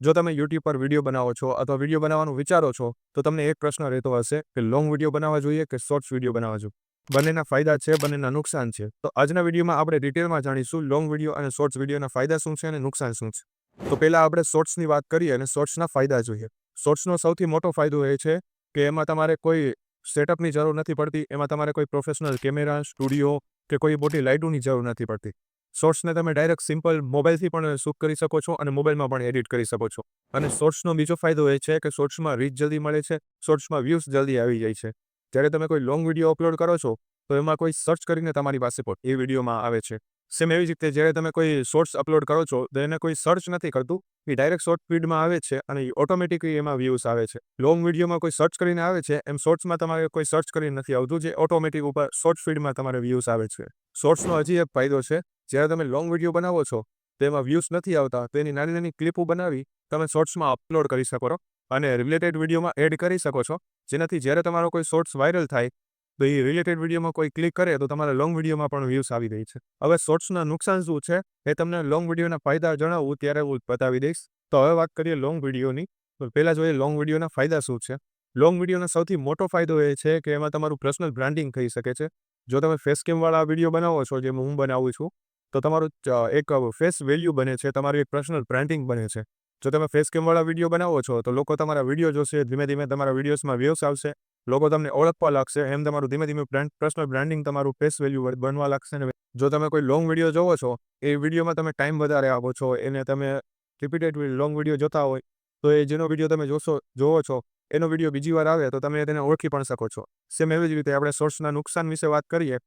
જો તમે યુટ્યુબ પર વીડિયો બનાવો છો અથવા વીડિયો બનાવવાનું વિચારો છો, તો તમને એક પ્રશ્ન રહેતો હશે કે લોંગ વીડિયો બનાવવા જોઈએ કે શોર્ટ્સ વીડિયો બનાવવા જોઈએ બંનેના ફાયદા છે, બંનેના નુકસાન છે. તો આજના વિડીયોમાં આપણે ડિટેલમાં જાણીશું લોંગ વીડિયો અને શોર્ટ્સ વિડીયોના ફાયદા શું છે અને નુકસાન શું છે. તો પહેલાં આપણે શોર્ટ્સની વાત કરીએ અને શોર્ટ્સના ફાયદા જોઈએ. શોર્ટ્સનો સૌથી મોટો ફાયદો એ છે કે એમાં તમારે કોઈ સેટઅપની જરૂર નથી પડતી, એમાં તમારે કોઈ પ્રોફેશનલ કેમેરા સ્ટુડિયો કે કોઈ મોટી લાઇટોની જરૂર નથી પડતી. શોર્ટ્સને તમે ડાયરેક્ટ સિમ્પલ મોબાઈલથી પણ શૂટ કરી શકો છો અને મોબાઈલમાં પણ એડિટ કરી શકો છો. અને શોર્ટ્સનો બીજો ફાયદો એ છે કે શોર્ટ્સમાં રીચ જલ્દી મળે છે શોર્ટ્સમાં વ્યૂઝ જલ્દી આવી જાય છે. જ્યારે તમે કોઈ લોંગ વીડિયો અપલોડ કરો છો, તો એમાં કોઈ સર્ચ કરીને તમારી પાસે પણ એ વિડીયોમાં આવે છે. સેમ એવી જ રીતે જ્યારે તમે કોઈ શોર્ટ્સ અપલોડ કરો છો, તો એને કોઈ સર્ચ નથી કરતું. એ ડાયરેક્ટ શોર્ટ ફીડમાં આવે છે અને ઓટોમેટિકલી એમાં વ્યૂઝ આવે છે. લોંગ વિડીયોમાં કોઈ સર્ચ કરીને આવે છે, એમ શોર્ટ્સમાં તમારે કોઈ સર્ચ કરીને નથી આવતું, જે ઓટોમેટિક ઉપર શોર્ટ ફીડમાં તમારે વ્યૂઝ આવે છે. શોર્ટ્સનો હજી એક ફાયદો છે જ્યારે તમે લોંગ વીડિયો બનાવો છો, તેમાં વ્યૂઝ નથી આવતા તો એની નાની નાની ક્લિપો બનાવી, તમે શોર્ટ્સમાં અપલોડ કરી શકો છો અને રિલેટેડ વિડીયોમાં એડ કરી શકો છો. જેનાથી જ્યારે તમારો કોઈ શોર્ટ્સ વાયરલ થાય, તો એ રિલેટેડ વિડીયોમાં કોઈ ક્લિક કરે, તો તમારા લોંગ વિડીયોમાં પણ વ્યૂઝ આવી રહી છે. હવે શોર્ટ્સના નુકસાન શું છે? એ તમને લોંગ વિડીયોના ફાયદા જણાવું, ત્યારે હું બતાવી દઈશ. તો હવે વાત કરીએ લોંગ વિડીયોની તો પહેલાં જોઈએ લોંગ વિડીયોના ફાયદા શું છે. લોંગ વિડીયોનો સૌથી મોટો ફાયદો એ છે કે એમાં તમારું પર્સનલ બ્રાન્ડિંગ થઈ શકે છે. જો તમે ફેસ કેમવાળા વીડિયો બનાવો છો, જેમ હું બનાવું છું તો તમારું એક ફેસ વેલ્યુ બને છે, તમારું એક પર્સનલ બ્રાન્ડિંગ બને છે. જો તમે ફેસ કેમવાળા વીડિયો બનાવો છો, તો લોકો તમારા વીડિયો જોશે, ધીમે ધીમે તમારા વિડીયોઝમાં વ્યૂઝ આવશે, લોકો તમને ઓળખવા લાગશે, એમ તમારું ધીમે ધીમે બ્રાન્ડ પર્સનલ બ્રાન્ડિંગ તમારું ફેસ વેલ્યુ બનવા લાગશે ને જો તમે કોઈ લોંગ વીડિયો જોવો છો, એ વિડીયોમાં તમે ટાઈમ વધારે આપો છો, એને તમે રિપીટેડ લોંગ વીડિયો જોતા હોય, તો એ જેનો વીડિયો તમે જોશો, જોવો છો, એનો વીડિયો બીજી વાર આવે, તો તમે તેને ઓળખી પણ શકો છો. સેમ એવી જ રીતે આપણે સોર્સના નુકસાન વિશે વાત કરીએ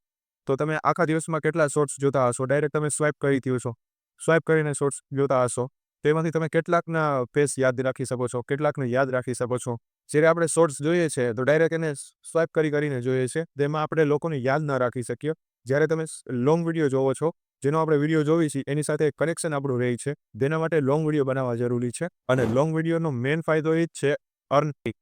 તો તમે આખા દિવસમાં કેટલા શોર્ટ્સ જોતા હશો? ડાયરેક્ટ તમે સ્વાઇપ કરી દો છો. સ્વાઇપ કરીને શોર્ટ્સ જોતા હશો. તેમાંથી તમે કેટલાકના ફેસ યાદ રાખી શકો છો? કેટલાકને યાદ રાખી શકો છો? જ્યારે આપણે શોર્ટ્સ જોઈએ છે, તો ડાયરેક્ટ એને સ્વાઇપ કરી કરીને જોઈએ છે. તેમાં આપણે લોકોને યાદ ન રાખી શકીએ. જ્યારે તમે લોંગ વીડિયો જોવો છો, જેનો આપણે વીડિયો જોવી છીએ એની સાથે કનેક્શન આપણું રહે છે. તેના માટે લોંગ વીડિયો બનાવવા જરૂરી છે. અને લોંગ વિડીયોનો મેઇન ફાયદો એ જ છે અર્નિંગ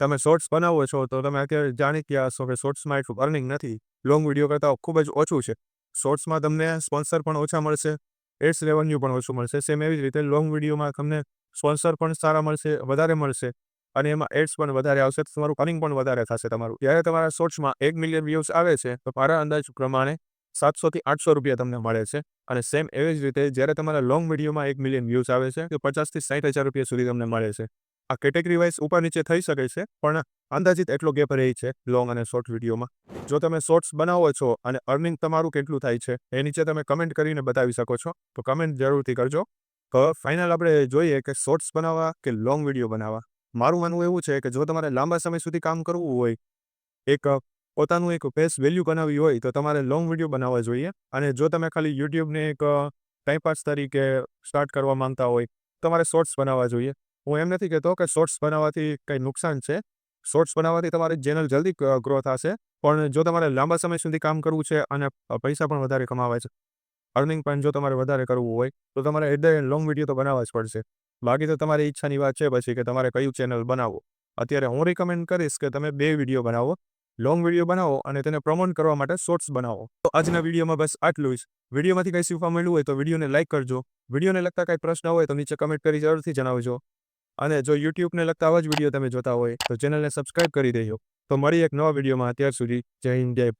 તમે શોર્ટ્સ બનાવો છો તો તમે અત્યારે જાણી ગયા હશો કે શોર્ટ્સમાં એટલું અર્નિંગ નથી. લોંગ વીડિયો કરતાં ખૂબ જ ઓછું છે. શોર્ટ્સમાં તમને સ્પોન્સર પણ ઓછા મળશે એડ્સ રેવન્યુ પણ ઓછું મળશે. સેમ એવી જ રીતે લોંગ વિડીયોમાં તમને સ્પોન્સર પણ સારા મળશે, વધારે મળશે અને એમાં એડ્સ પણ વધારે આવશે તો તમારું અર્નિંગ પણ વધારે થશે તમારું. જ્યારે તમારા શોર્ટ્સમાં એક મિલિયન વ્યૂઝ આવે છે તો મારા અંદાજ પ્રમાણે સાતસોથી આઠસો રૂપિયા તમને મળે છે. અને સેમ એવી જ રીતે જ્યારે તમારા લોંગ વિડીયોમાં એક મિલિયન વ્યૂઝ આવે છે તો પચાસથી સાઠ હજાર રૂપિયા સુધી તમને મળે છે. આ કેટેગરી વાઇઝ ઉપર નીચે થઈ શકે છે, પણ અંદાજિત એટલો ગેપ રહે છે, લોંગ અને શોર્ટ વિડીયોમાં. જો તમે શોર્ટ્સ બનાવો છો અને અર્નિંગ તમારું કેટલું થાય છે, એ નીચે તમે કમેન્ટ કરીને બતાવી શકો છો. તો કમેન્ટ જરૂરથી કરજો. ફાઇનલ આપણે જોઈએ કે શોર્ટ્સ બનાવવા કે લોંગ વીડિયો બનાવવા. મારું માનવું એવું છે કે જો તમારે લાંબા સમય સુધી કામ કરવું હોય, એક પોતાનું એક ફેસ વેલ્યુ બનાવવી હોય, તો તમારે લોંગ વીડિયો બનાવવા જોઈએ. અને જો તમે ખાલી યુટ્યુબને એક ટાઈમપાસ તરીકે સ્ટાર્ટ કરવા માંગતા હોય, તમારે શોર્ટ્સ બનાવવા જોઈએ. હું એમ નથી કહેતો કે શોર્ટ્સ બનાવવાથી કંઈ નુકસાન છે. શોર્ટ્સ બનાવવાથી તમારી ચેનલ જલ્દી ગ્રો થશે, પણ જો તમારે લાંબા સમય સુધી કામ કરવું છે અને પૈસા પણ વધારે કમાવા છે અર્નિંગ પણ જો તમારે વધારે કરવું હોય, તો તમારે એટ ધ લોંગ વીડિયો તો બનાવવા જ પડશે. બાકી તો તમારી ઈચ્છાની વાત છે પછી કે તમારે કયું ચેનલ બનાવો અત્યારે હું રિકમેન્ડ કરીશ કે તમે બે વીડિયો બનાવો. લોંગ વીડિયો બનાવો અને તેને પ્રમોટ કરવા માટે શોર્ટ્સ બનાવો. તો આજના વિડીયોમાં બસ આટલું જ. વિડીયોમાંથી કંઈ શીખવા મળ્યું હોય તો વિડીયોને લાઇક કરજો. વિડીયોને લગતા કંઈ પ્રશ્ન હોય તો નીચે કમેન્ટ કરી જરૂરથી જણાવજો. અને જો યુટ્યુબને લગતા આવા જ વીડિયો તમે જોતા હોય તો ચેનલને સબસ્ક્રાઇબ કરી દેજો. તો મળી એક નવા વિડીયોમાં અત્યાર સુધી. જય હિન્દ, જય